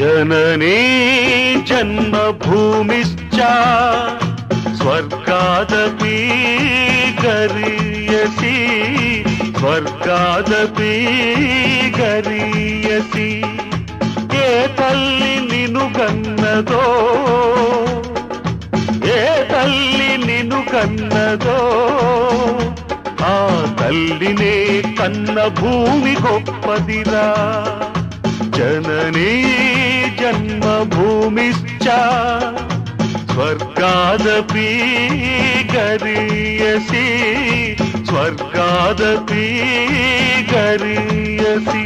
జననీ జన్మభూమిశ్చ స్వర్గాదీ గరీయసి స్వర్గాదీ గరీయసి ఏ తల్లి నిను కన్నదో ఏ తల్లి నిను కన్నదో ఆ తల్లినే కన్న భూమి గొప్పదిరా జననీ జన్మభూమిశ్చ స్వర్గాదపి గరీయసి స్వర్గాదపి గరీయసి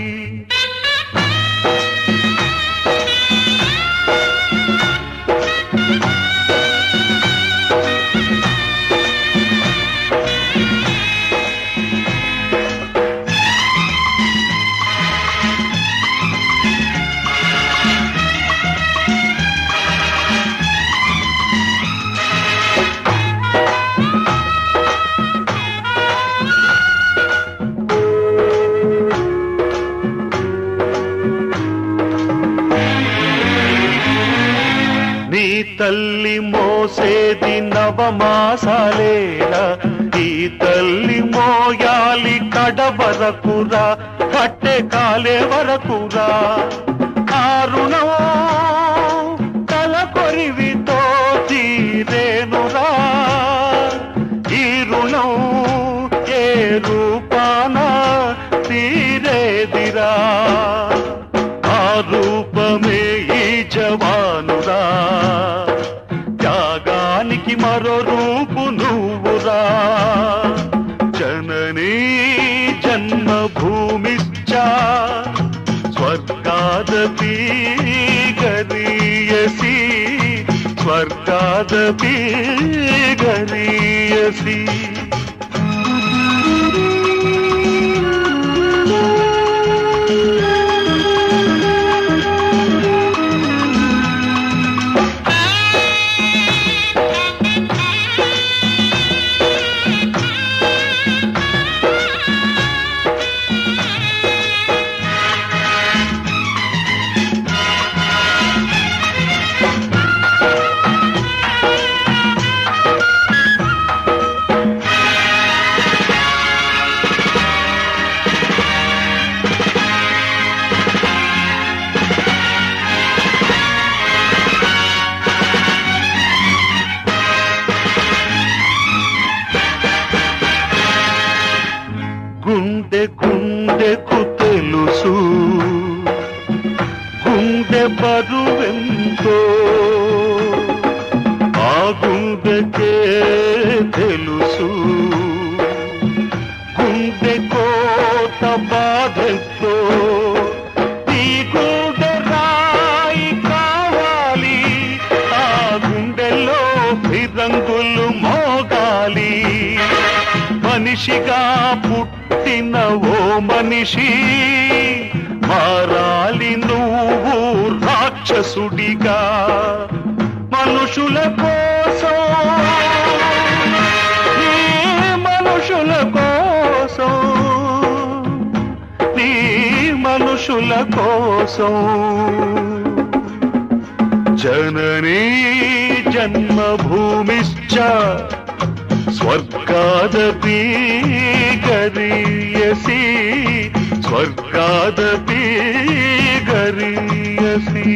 తల్లి మోసేది నవమాసాలేరా ఈ తల్లి మోయాలి కడ వరకురా కట్టె కాలే వరకురా కారుణం తల కొరివితో తీరేనురా ఈ రుణం ఏ రూపాన తీరేదిరా? ఆ చూపు నువ్వురా. జననీ జన్మభూమిశ్చ స్వర్గాదపి గరీయసి. స్వర్గాదపి గరీయసి. గుండెకు తెలుసు. గుండె బరువెంతో ఆ గుండెకే తెలుసు. గుండె కోత బాధెంతో మనిషిగా మనిషి మారాలి నువ్వు రాక్షసుడిగా. మనుషుల కోసం మనుషుల కోసం నీ మనుషుల కోసం. జననీ జన్మభూమిశ్చ స్వర్గాదపి గరీయసి స్వర్గాదపి గరీయసి